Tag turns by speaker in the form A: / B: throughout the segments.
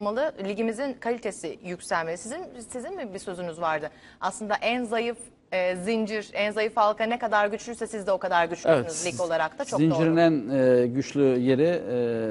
A: olmalı. Ligimizin kalitesi yükselmeli. Sizin sizin mi bir sözünüz vardı? Aslında en zayıf e, zincir, en zayıf halka ne kadar güçlüyse siz de o kadar güçlüsünüz lig olarak da çok
B: Zincirin
A: doğru.
B: en e, güçlü yeri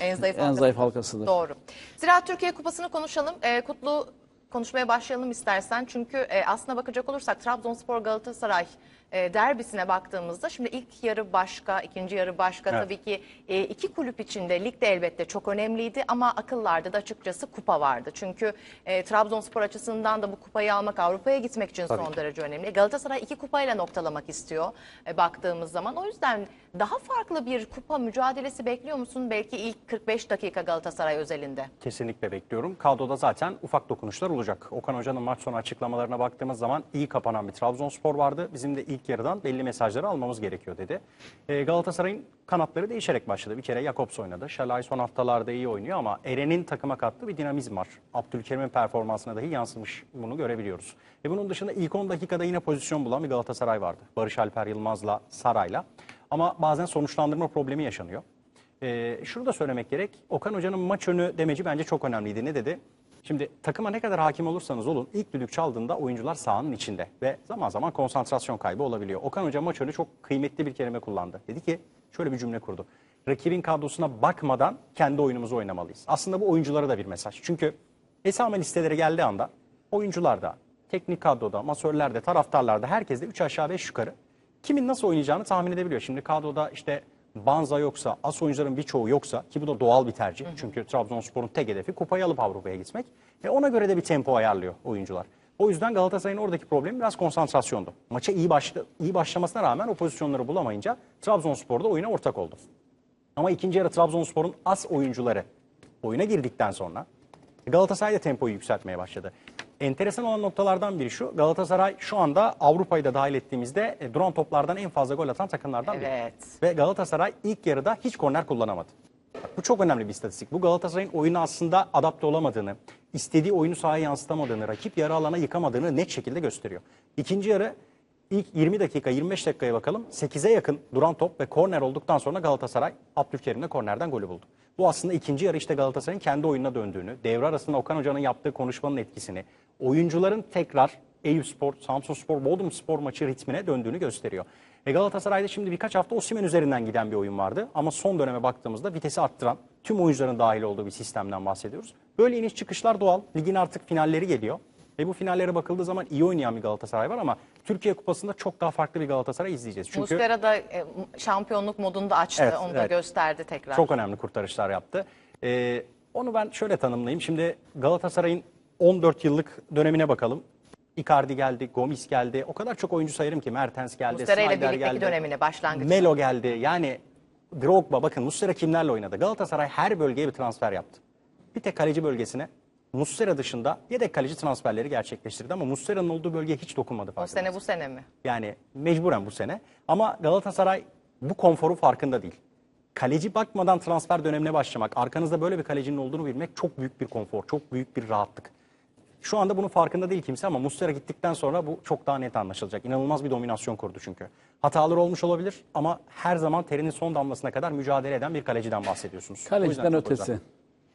B: e,
A: En zayıf,
B: en
A: halkasıdır.
B: zayıf halkasıdır.
A: Doğru. Ziraat Türkiye Kupası'nı konuşalım. E, Kutlu konuşmaya başlayalım istersen. Çünkü e, aslına bakacak olursak Trabzonspor Galatasaray e, derbisine baktığımızda şimdi ilk yarı başka, ikinci yarı başka.
C: Evet.
A: Tabii ki e, iki kulüp içinde lig de elbette çok önemliydi ama akıllarda da açıkçası kupa vardı. Çünkü e, Trabzonspor açısından da bu kupayı almak Avrupa'ya gitmek için
C: Tabii
A: son
C: ki.
A: derece önemli. Galatasaray iki kupayla noktalamak istiyor e, baktığımız zaman. O yüzden daha farklı bir kupa mücadelesi bekliyor musun? Belki ilk 45 dakika Galatasaray özelinde.
C: Kesinlikle bekliyorum. Kadroda zaten ufak dokunuşlar olacak. Okan Hoca'nın maç sonu açıklamalarına baktığımız zaman iyi kapanan bir Trabzonspor vardı. Bizim de ilk yarıdan belli mesajları almamız gerekiyor dedi. Ee, Galatasaray'ın kanatları değişerek başladı. Bir kere Jakobs oynadı. Şalay son haftalarda iyi oynuyor ama Eren'in takıma kattığı bir dinamizm var. Abdülkerim'in performansına dahi yansımış. Bunu görebiliyoruz. E bunun dışında ilk 10 dakikada yine pozisyon bulan bir Galatasaray vardı. Barış Alper Yılmaz'la Saray'la. Ama bazen sonuçlandırma problemi yaşanıyor. Ee, şunu da söylemek gerek. Okan Hoca'nın maç önü demeci bence çok önemliydi. Ne dedi? Şimdi takıma ne kadar hakim olursanız olun ilk düdük çaldığında oyuncular sahanın içinde ve zaman zaman konsantrasyon kaybı olabiliyor. Okan Hoca maç önü çok kıymetli bir kelime kullandı. Dedi ki şöyle bir cümle kurdu. Rakibin kadrosuna bakmadan kendi oyunumuzu oynamalıyız. Aslında bu oyunculara da bir mesaj. Çünkü esame listeleri geldiği anda oyuncularda, teknik kadroda, masörlerde, taraftarlarda herkes de 3 aşağı 5 yukarı kimin nasıl oynayacağını tahmin edebiliyor. Şimdi kadroda işte Banza yoksa, as oyuncuların birçoğu yoksa ki bu da doğal bir tercih. Çünkü Trabzonspor'un tek hedefi kupayı alıp Avrupa'ya gitmek. Ve ona göre de bir tempo ayarlıyor oyuncular. O yüzden Galatasaray'ın oradaki problemi biraz konsantrasyondu. Maça iyi, başla, iyi başlamasına rağmen o pozisyonları bulamayınca Trabzonspor'da oyuna ortak oldu. Ama ikinci yarı Trabzonspor'un as oyuncuları oyuna girdikten sonra Galatasaray da tempoyu yükseltmeye başladı. Enteresan olan noktalardan biri şu. Galatasaray şu anda Avrupa'yı da dahil ettiğimizde e, duran toplardan en fazla gol atan takımlardan biri.
A: Evet.
C: Ve Galatasaray ilk yarıda hiç korner kullanamadı. Bak, bu çok önemli bir istatistik. Bu Galatasaray'ın oyuna aslında adapte olamadığını, istediği oyunu sahaya yansıtamadığını, rakip yarı alana yıkamadığını net şekilde gösteriyor. İkinci yarı ilk 20 dakika, 25 dakikaya bakalım. 8'e yakın duran top ve korner olduktan sonra Galatasaray Abdülkerim'le kornerden golü buldu. Bu aslında ikinci yarı işte Galatasaray'ın kendi oyununa döndüğünü, devre arasında Okan Hoca'nın yaptığı konuşmanın etkisini, oyuncuların tekrar Eyüpspor, Samsunspor, Bodrumspor maçı ritmine döndüğünü gösteriyor. E Galatasaray'da şimdi birkaç hafta Osimhen üzerinden giden bir oyun vardı. Ama son döneme baktığımızda vitesi arttıran, tüm oyuncuların dahil olduğu bir sistemden bahsediyoruz. Böyle iniş çıkışlar doğal. Ligin artık finalleri geliyor. Ve bu finallere bakıldığı zaman iyi oynayan bir Galatasaray var ama Türkiye Kupası'nda çok daha farklı bir Galatasaray izleyeceğiz. Çünkü
A: Muslera da e, şampiyonluk modunu da açtı.
C: Evet,
A: Onu da
C: evet.
A: gösterdi tekrar.
C: çok önemli kurtarışlar yaptı. Ee, onu ben şöyle tanımlayayım. Şimdi Galatasaray'ın 14 yıllık dönemine bakalım. Icardi geldi, Gomis geldi. O kadar çok oyuncu sayarım ki Mertens geldi,
A: Muslera ile
C: Snyder
A: birlikteki
C: geldi.
A: dönemine başlangıç.
C: Melo geldi. Yani Drogba bakın Muslera kimlerle oynadı? Galatasaray her bölgeye bir transfer yaptı. Bir tek kaleci bölgesine Muslera dışında yedek kaleci transferleri gerçekleştirdi ama Muslera'nın olduğu bölgeye hiç dokunmadı
A: O sene bu sene mi?
C: Yani mecburen bu sene. Ama Galatasaray bu konforu farkında değil. Kaleci bakmadan transfer dönemine başlamak, arkanızda böyle bir kalecinin olduğunu bilmek çok büyük bir konfor, çok büyük bir rahatlık. Şu anda bunun farkında değil kimse ama Muslera gittikten sonra bu çok daha net anlaşılacak. İnanılmaz bir dominasyon kurdu çünkü. Hataları olmuş olabilir ama her zaman terinin son damlasına kadar mücadele eden bir kaleciden bahsediyorsunuz. O
B: Kaleciden
C: yüzden çok
B: ötesi.
C: özel.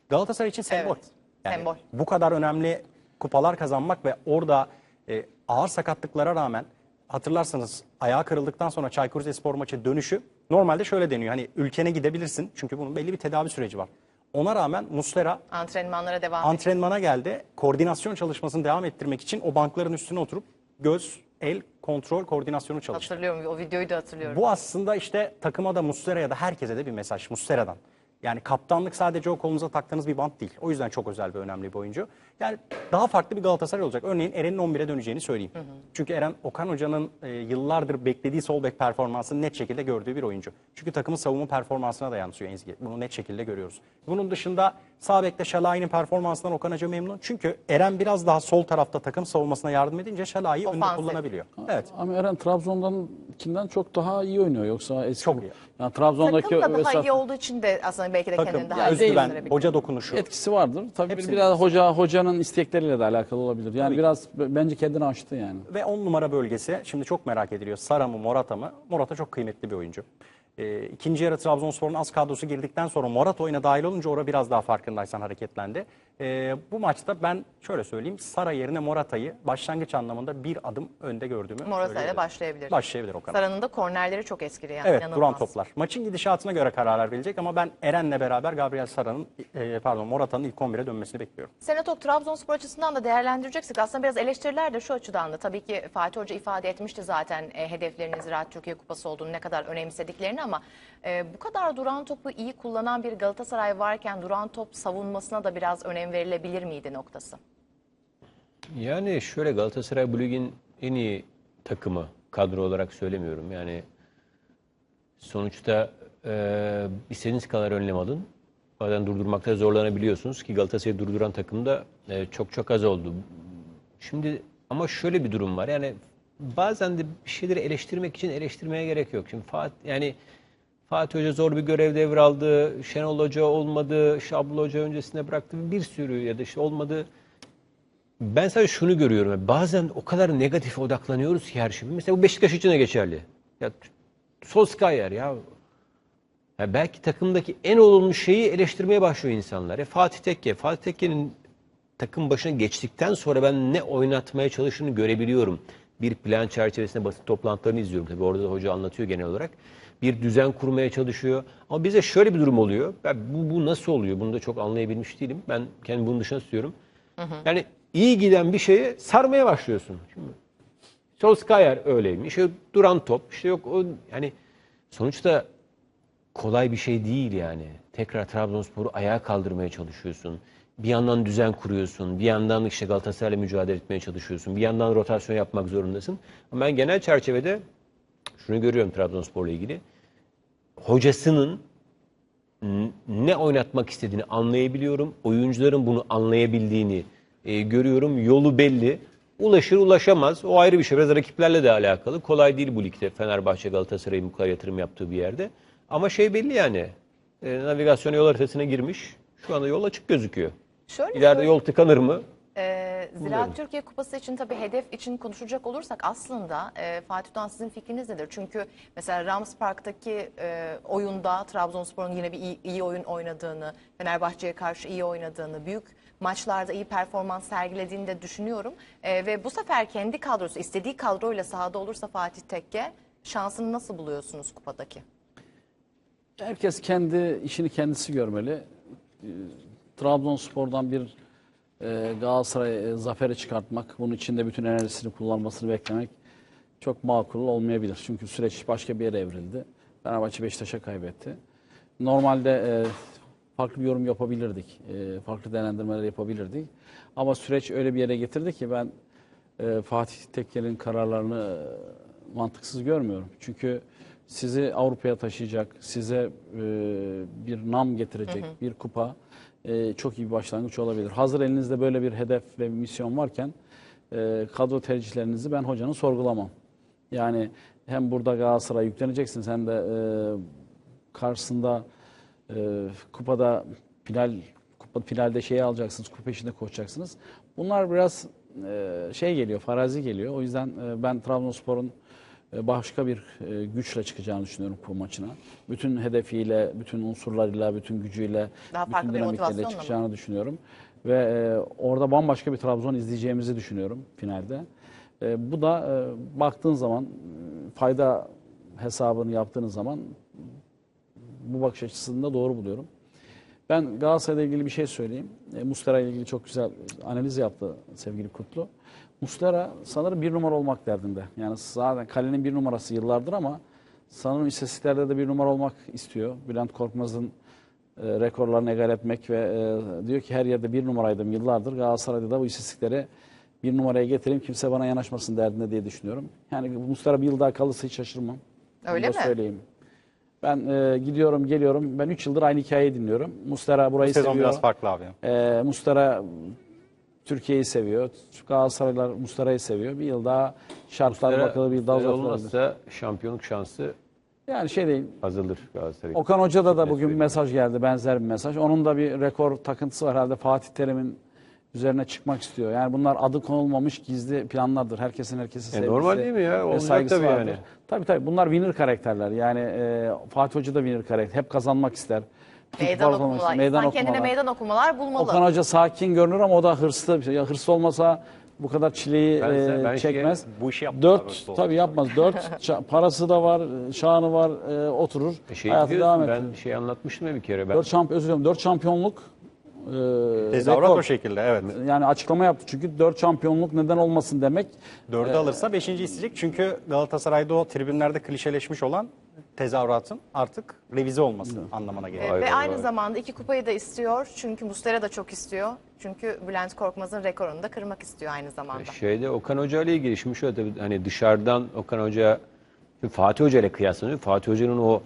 C: Galatasaray için sembol.
A: Evet, sembol.
C: Bu kadar önemli kupalar kazanmak ve orada e, ağır sakatlıklara rağmen hatırlarsanız ayağı kırıldıktan sonra Çaykur Rizespor maçı dönüşü normalde şöyle deniyor. Hani ülkene gidebilirsin çünkü bunun belli bir tedavi süreci var. Ona rağmen Muslera
A: Antrenmanlara devam etti.
C: antrenmana geldi. Koordinasyon çalışmasını devam ettirmek için o bankların üstüne oturup göz, el, kontrol, koordinasyonu çalıştı.
A: Hatırlıyorum. O videoyu da hatırlıyorum.
C: Bu aslında işte takıma da Muslera'ya da herkese de bir mesaj Muslera'dan. Yani kaptanlık sadece o kolunuza taktığınız bir bant değil. O yüzden çok özel ve önemli bir oyuncu. Yani daha farklı bir Galatasaray olacak. Örneğin Eren'in 11'e döneceğini söyleyeyim. Çünkü Eren Okan Hoca'nın e, yıllardır beklediği sol bek performansını net şekilde gördüğü bir oyuncu. Çünkü takımın savunma performansına da yansıyor Ezgi. Bunu net şekilde görüyoruz. Bunun dışında sağ bekte Şalay'ın performansından Okan Hoca memnun. Çünkü Eren biraz daha sol tarafta takım savunmasına yardım edince Şalay'ı önde
A: Ofansif.
C: kullanabiliyor. Evet.
B: Ama Eren Trabzon'dan kimden çok daha iyi oynuyor yoksa eski
C: Çok iyi.
B: Yani Trabzon'daki
A: Takım da daha
B: mesela
A: iyi olduğu için de aslında belki de
C: Takım,
A: kendini daha iyi
C: özgüven,
A: gösterebilir.
C: hoca dokunuşu.
B: etkisi vardır. Tabii
C: Hepsinin
B: biraz hoca hocanın istekleriyle de alakalı olabilir. Yani biraz b- bence kendini aştı yani.
C: Ve 10 numara bölgesi şimdi çok merak ediliyor. Sara mı Morata mı? Morata çok kıymetli bir oyuncu. Ee, ikinci yarı Trabzonspor'un az kadrosu girdikten sonra Morata oyuna dahil olunca orada biraz daha farkındaysan hareketlendi. Ee, bu maçta ben şöyle söyleyeyim Sara yerine Morata'yı başlangıç anlamında bir adım önde gördüğümü
A: Morata ile
C: söyleyebilirim.
A: başlayabilir.
C: Başlayabilir Okan.
A: Sara'nın da kornerleri çok etkili yani
C: Evet
A: inanılmaz.
C: duran toplar. Maçın gidişatına göre kararlar verilecek ama ben Eren'le beraber Gabriel Sara'nın e, pardon Morata'nın ilk 11'e dönmesini bekliyorum.
A: Senatok Trabzonspor açısından da değerlendireceksek aslında biraz eleştiriler de şu açıdan da tabii ki Fatih Hoca ifade etmişti zaten e, hedeflerinin Ziraat Türkiye Kupası olduğunu ne kadar önemsediklerini ama e, bu kadar duran topu iyi kullanan bir Galatasaray varken duran top savunmasına da biraz önem verilebilir miydi noktası?
D: Yani şöyle Galatasaray bu ligin en iyi takımı kadro olarak söylemiyorum. Yani sonuçta e, istediğiniz kadar önlem alın. Bazen durdurmakta zorlanabiliyorsunuz ki Galatasaray'ı durduran takım da e, çok çok az oldu. Şimdi ama şöyle bir durum var. Yani bazen de bir şeyleri eleştirmek için eleştirmeye gerek yok. Şimdi Fatih yani Fatih Hoca zor bir görev devraldı. Şenol Hoca olmadı. Şablı Hoca öncesinde bıraktı. Bir sürü ya da işte olmadı. Ben sadece şunu görüyorum. Bazen o kadar negatif odaklanıyoruz ki her şey. Mesela bu Beşiktaş için de geçerli. Ya Solskjaer ya. ya belki takımdaki en olumlu şeyi eleştirmeye başlıyor insanlar. Ya Fatih Tekke. Fatih Tekke'nin takım başına geçtikten sonra ben ne oynatmaya çalıştığını görebiliyorum. Bir plan çerçevesinde basın toplantılarını izliyorum. Tabii orada da hoca anlatıyor genel olarak. Bir düzen kurmaya çalışıyor. Ama bize şöyle bir durum oluyor. Ben bu, bu nasıl oluyor? Bunu da çok anlayabilmiş değilim. Ben kendi bunun dışına tutuyorum. Yani iyi giden bir şeye sarmaya başlıyorsun. Şimdi Solskjaer öyleymiş. İşte duran top. işte yok o yani sonuçta kolay bir şey değil yani. Tekrar Trabzonspor'u ayağa kaldırmaya çalışıyorsun. Bir yandan düzen kuruyorsun. Bir yandan işte Galatasaray'la mücadele etmeye çalışıyorsun. Bir yandan rotasyon yapmak zorundasın. Ama ben genel çerçevede şunu görüyorum Trabzonspor'la ilgili. Hocasının ne oynatmak istediğini anlayabiliyorum. Oyuncuların bunu anlayabildiğini e, görüyorum. Yolu belli. Ulaşır ulaşamaz. O ayrı bir şey. Biraz rakiplerle de alakalı. Kolay değil bu ligde Fenerbahçe Galatasaray'ın bu kadar yatırım yaptığı bir yerde. Ama şey belli yani. E, navigasyona yol haritasına girmiş. Şu anda yol açık gözüküyor.
A: Şöyle
D: İleride yol tıkanır mı?
A: Ziraat Türkiye Kupası için tabii hedef için konuşacak olursak aslında e, Fatih Doğan sizin fikriniz nedir? Çünkü mesela Rams Park'taki e, oyunda Trabzonspor'un yine bir iyi, iyi oyun oynadığını, Fenerbahçe'ye karşı iyi oynadığını, büyük maçlarda iyi performans sergilediğini de düşünüyorum. E, ve bu sefer kendi kadrosu, istediği kadroyla sahada olursa Fatih Tekke şansını nasıl buluyorsunuz kupadaki?
B: Herkes kendi işini kendisi görmeli. Ee, Trabzonspor'dan bir e, Galatasaray e, zaferi çıkartmak, bunun içinde bütün enerjisini kullanmasını beklemek çok makul olmayabilir. Çünkü süreç başka bir yere evrildi. Fenerbahçe Beşiktaş'a kaybetti. Normalde e, farklı bir yorum yapabilirdik, e, farklı değerlendirmeler yapabilirdik. Ama süreç öyle bir yere getirdi ki ben e, Fatih Tekke'nin kararlarını e, mantıksız görmüyorum. Çünkü sizi Avrupa'ya taşıyacak, size e, bir nam getirecek bir kupa e, çok iyi bir başlangıç olabilir. Hazır elinizde böyle bir hedef ve bir misyon varken e, kadro tercihlerinizi ben hocanın sorgulamam. Yani hem burada Galatasaray yükleneceksiniz hem de e, karşısında e, kupada final kupa finalde şeyi alacaksınız, kupa peşinde koşacaksınız. Bunlar biraz e, şey geliyor, farazi geliyor. O yüzden e, ben Trabzonspor'un başka bir e, güçle çıkacağını düşünüyorum bu maçına. Bütün hedefiyle, bütün unsurlarıyla, bütün gücüyle,
A: Daha
B: bütün dinamikleriyle
A: motivasyonla mı?
B: çıkacağını düşünüyorum. Ve e, orada bambaşka bir Trabzon izleyeceğimizi düşünüyorum finalde. E, bu da e, baktığın zaman e, fayda hesabını yaptığınız zaman bu bakış açısını da doğru buluyorum. Ben Galatasaray'la ilgili bir şey söyleyeyim. E, Muslera ile ilgili çok güzel analiz yaptı sevgili Kutlu. Muslera sanırım bir numara olmak derdinde. Yani zaten kalenin bir numarası yıllardır ama sanırım istatistiklerde de bir numara olmak istiyor. Bülent Korkmaz'ın e, rekorlarını egal etmek ve e, diyor ki her yerde bir numaraydım yıllardır. Galatasaray'da da bu istatistikleri bir numaraya getireyim kimse bana yanaşmasın derdinde diye düşünüyorum. Yani Muslera bir yıl daha kalırsa hiç şaşırmam.
A: Öyle mi?
B: Söyleyeyim. Ben e, gidiyorum geliyorum. Ben 3 yıldır aynı hikayeyi dinliyorum. Mustera burayı
C: Sezon
B: seviyor.
C: biraz farklı abi.
B: E, Mustera Türkiye'yi seviyor. Galatasaraylar Muslera'yı seviyor. Bir yıl daha şartlar bakılı bir daha
D: Öyle
B: uzatılabilir.
D: olmazsa şampiyonluk şansı
B: Yani şey değil.
D: azalır Galatasaray.
B: Okan Hoca'da da bugün mesaj geldi. Benzer bir mesaj. Onun da bir rekor takıntısı var herhalde. Fatih Terim'in üzerine çıkmak istiyor. Yani bunlar adı konulmamış gizli planlardır. Herkesin herkesi sevgisi
D: normal değil mi ya? Olacak
B: saygısı
D: tabii
B: vardır.
D: yani.
B: Tabii tabii. Bunlar winner karakterler. Yani e, Fatih Hoca da winner karakter. Hep kazanmak ister.
A: Meydan okumalar.
B: meydan
A: İnsan kendine
B: okumalar.
A: meydan okumalar bulmalı.
B: Okan Hoca sakin görünür ama o da hırslı bir şey. Ya hırslı olmasa bu kadar çileyi
D: Ben-
B: e,
D: ben
B: çekmez.
C: şey- bu işi yapmaz abi,
B: Dört
C: hırslı
B: tabii yapmaz. Dört ça- parası da var, şanı var, e, oturur.
D: Şey
B: hayatı
D: biliyorsun,
B: devam ettirir.
D: ben şey anlatmıştım ya bir kere. Ben,
B: Dört şampiyon, özür dilerim. Dört şampiyonluk e,
C: Tezahürat
B: rekor.
C: o şekilde evet.
B: Yani açıklama yaptı çünkü dört şampiyonluk neden olmasın demek.
C: Dördü alırsa beşinci isteyecek. Çünkü Galatasaray'da o tribünlerde klişeleşmiş olan tezahüratın artık revize olması anlamına
A: Ee,
C: geliyor.
D: Vay
A: ve
D: vay
A: aynı
D: vay.
A: zamanda iki kupayı da istiyor. Çünkü Mustera da çok istiyor. Çünkü Bülent Korkmaz'ın rekorunu da kırmak istiyor aynı zamanda.
D: Şeyde Okan Hoca ile ilgili şimdi şöyle tabii hani dışarıdan Okan Hoca şimdi Fatih Hoca ile kıyaslanıyor. Fatih Hoca'nın o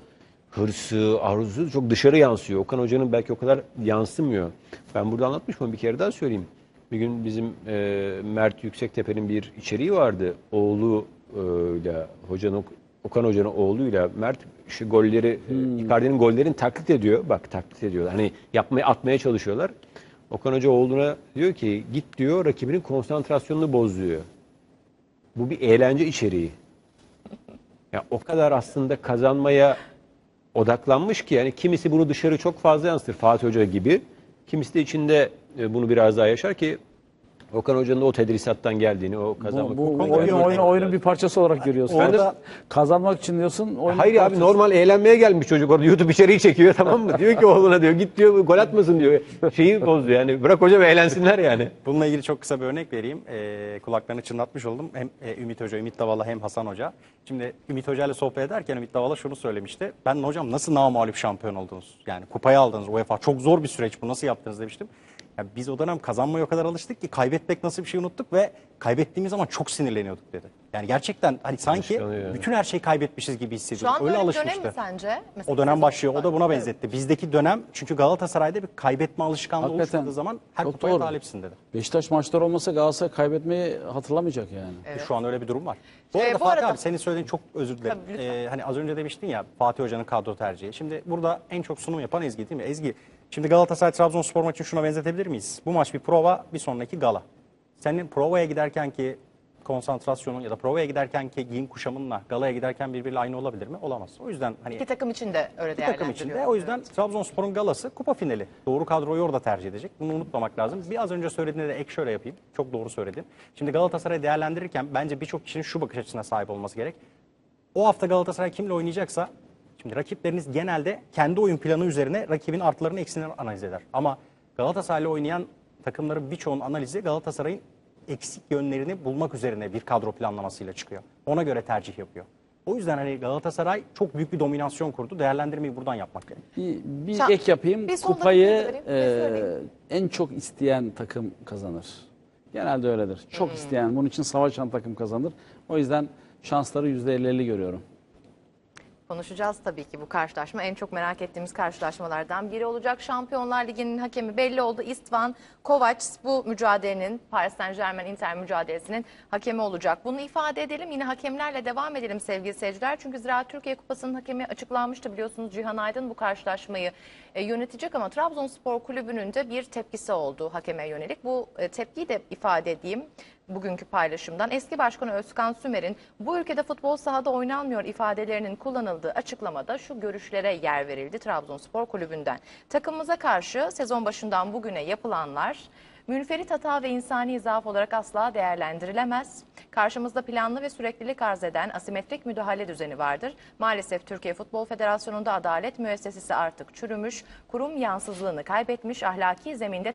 D: hırsı, arzusu çok dışarı yansıyor. Okan Hoca'nın belki o kadar yansımıyor. Ben burada anlatmışım ama bir kere daha söyleyeyim. Bir gün bizim e, Mert Yüksektepe'nin bir içeriği vardı. Oğluyla hocanın Okan Hoca'nın oğluyla Mert işte golleri hmm. Icardi'nin gollerini taklit ediyor. Bak taklit ediyorlar. Hani yapmaya atmaya çalışıyorlar. Okan Hoca oğluna diyor ki git diyor rakibinin konsantrasyonunu boz diyor. Bu bir eğlence içeriği. Ya o kadar aslında kazanmaya odaklanmış ki yani kimisi bunu dışarı çok fazla yansıtır Fatih Hoca gibi. Kimisi de içinde e, bunu biraz daha yaşar ki Okan Hoca'nın da o tedrisattan geldiğini, o
B: Bu,
D: kazanmak.
B: bu oyunu,
C: bir
B: oyunu,
C: örnek-
B: oyunun bir parçası olarak görüyorsun.
C: Orada-
B: Yani kazanmak için diyorsun. oyunun
D: Hayır abi normal eğlenmeye gelmiş çocuk orada YouTube içeriği çekiyor tamam mı? Diyor ki oğluna diyor git diyor gol atmasın diyor. Şeyi bozuyor yani bırak hocam eğlensinler yani.
C: Bununla ilgili çok kısa bir örnek vereyim. Ee, kulaklarını çınlatmış oldum. Hem e, Ümit Hoca, Ümit Davala hem Hasan Hoca. Şimdi Ümit Hoca ile sohbet ederken Ümit Davala şunu söylemişti. Ben hocam nasıl namağlup şampiyon oldunuz? Yani kupayı aldınız UEFA. Çok zor bir süreç bu nasıl yaptınız demiştim. Ya biz o dönem kazanmaya o kadar alıştık ki kaybetmek nasıl bir şey unuttuk ve kaybettiğimiz zaman çok sinirleniyorduk dedi. Yani gerçekten hani sanki
D: Alışkanıyor.
C: bütün her şeyi kaybetmişiz gibi
A: Şu
C: hissediyoruz.
A: an
C: Öyle
A: bir dönem
C: alışmıştı.
A: mi sence? Mesela
C: O dönem başlıyor. O da buna
A: Evet.
C: benzetti. Bizdeki dönem çünkü Galatasaray'da bir kaybetme alışkanlığı
B: Hakikaten.
C: oluşmadığı zaman her kupaya
B: doğru.
C: talipsin dedi.
B: Beşiktaş maçları olmasa Galatasaray kaybetmeyi hatırlamayacak yani.
C: Şu an öyle bir durum var. Bu
A: Ee,
C: arada
A: bu
C: Fatih
A: arada-
C: abi senin söylediğin çok özür dilerim.
A: Tabii, lütfen.
C: Ee, hani az önce demiştin ya Fatih Hoca'nın kadro tercihi. Şimdi burada en çok sunum yapan Ezgi değil mi? Ezgi şimdi Galatasaray Trabzonspor maçını şuna benzetebilir miyiz? Bu maç bir prova bir sonraki gala. Senin provaya giderken ki konsantrasyonun ya da provaya giderken ki giyim kuşamınla galaya giderken birbiriyle aynı olabilir mi? Olamaz. O yüzden hani
A: İki takım için de öyle
C: bir takım
A: değerlendiriyor.
C: içinde. O yüzden Trabzonspor'un galası kupa finali. Doğru kadroyu orada tercih edecek. Bunu unutmamak lazım. Bir az önce söylediğinde de ek şöyle yapayım. Çok doğru söyledin. Şimdi Galatasaray'ı değerlendirirken bence birçok kişinin şu bakış açısına sahip olması gerek. O hafta Galatasaray kimle oynayacaksa şimdi rakipleriniz genelde kendi oyun planı üzerine rakibin artılarını eksilerini analiz eder. Ama Galatasaray'la oynayan takımların birçoğunun analizi Galatasaray'ın eksik yönlerini bulmak üzerine bir kadro planlamasıyla çıkıyor. Ona göre tercih yapıyor. O yüzden hani Galatasaray çok büyük bir dominasyon kurdu. Değerlendirmeyi buradan yapmak gerek.
B: Bir, bir ek yapayım.
A: bir
B: Kupayı e, en çok isteyen takım kazanır. Genelde öyledir. Çok isteyen, bunun için savaşan takım kazanır. O yüzden şansları %50-50 görüyorum.
A: Konuşacağız tabii ki bu karşılaşma. En çok merak ettiğimiz karşılaşmalardan biri olacak. Şampiyonlar Ligi'nin hakemi belli oldu. Istvan Kovac bu mücadelenin Paris Saint Germain Inter mücadelesinin hakemi olacak. Bunu ifade edelim. Yine hakemlerle devam edelim sevgili seyirciler. Çünkü Ziraat Türkiye Kupası'nın hakemi açıklanmıştı biliyorsunuz. Cihan Aydın bu karşılaşmayı e, yönetecek ama Trabzonspor Kulübü'nün de bir tepkisi oldu hakeme yönelik. Bu e, tepkiyi de ifade edeyim bugünkü paylaşımdan. Eski Başkanı Özkan Sümer'in bu ülkede futbol sahada oynanmıyor ifadelerinin kullanıldığı açıklamada şu görüşlere yer verildi Trabzonspor Kulübü'nden. Takımımıza karşı sezon başından bugüne yapılanlar münferit hata ve insani zaaf olarak asla değerlendirilemez. Karşımızda planlı ve süreklilik arz eden asimetrik müdahale düzeni vardır. Maalesef Türkiye Futbol Federasyonu'nda adalet müessesesi artık çürümüş, kurum yansızlığını kaybetmiş, ahlaki zeminde